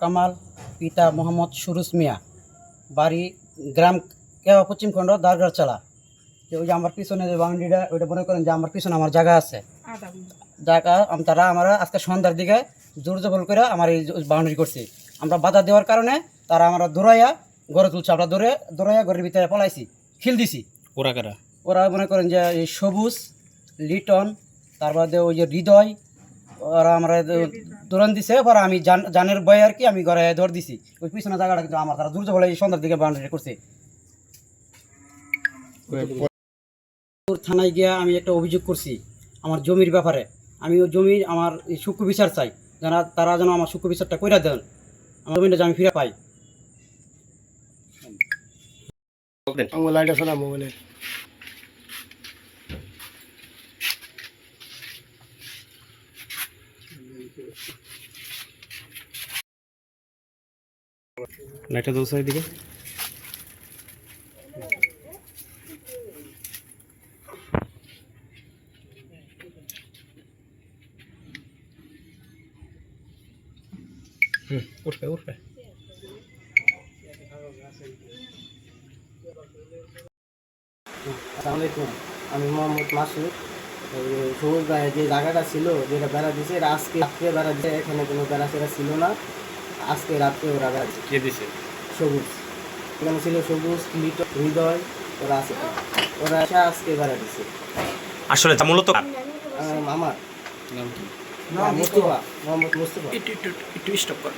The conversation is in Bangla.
কামাল পিতা মোহাম্মদ সুরুজ মিয়া। বাড়ি গ্রাম কেওয়া পশ্চিম খণ্ড দারগার চালা। যে ওই যে আমার পিছনে যে বাউন্ডারিটা ওইটা মনে করেন যে আমার পিছনে আমার জায়গা আছে। জায়গা আম- তারা আমরা আজকে সন্ধ্যার দিকে জোর জবল করে আমার এই বাউন্ডারি করছি। আমরা বাধা দেওয়ার কারণে তারা আমরা দৌড়াইয়া গড়ে তুলছে। আমরা দৌড়ে দৌড়াইয়া ঘরের ভিতরে পলাইছি খিল দিছি। ওরা কারা? ওরা মনে করেন যে এই সবুজ লিটন তার বাদে ওই যে হৃদয় ওরা আমরা দৌড়ান দিছে, পরে আমি জান- জানের বয়ে আর কি আমি ঘরে ধর দিছি। ওই পিছনে জায়গাটা কিন্তু আমার তারা দুর্যোগ বলে সন্ধ্যার দিকে বাউন্ডারি করছে। থানায় গিয়া আমি একটা অভিযোগ করছি আমার জমির ব্যাপারে। আমি ওই জমির আমার সূক্ষ্ম বিচার চাই যারা তারা যেন আমার সূক্ষ্ম বিচারটা কইরা দেন। আমার জমিটা যেন আমি ফিরে পাই। আমার লাইট আছে না মোবাইলে লাইটটা দোষ দিকে। উঠবে উঠবে। আসসালামাইকুম আমি মোহাম্মদ মাসুদ। সবুজ যে জায়গাটা ছিল যেটা বেড়া দিছে এটা আজকে রাত্রে বেড়া দিছে। এখানে কোনো বেড়া সেরা ছিল না। আজকে রাত্রে ওরা বেড়া দিছে। কে দিছে? সবুজ। এখানে ছিল সবুজ লিট হৃদয় ওরা আছে। ওরা এসে আজকে বেড়া দিছে। আসলে তা মূলত আমার। মামার মুস্তফা। মোহাম্মদ মুস্তফা। একটু একটু একটু স্টপ কর।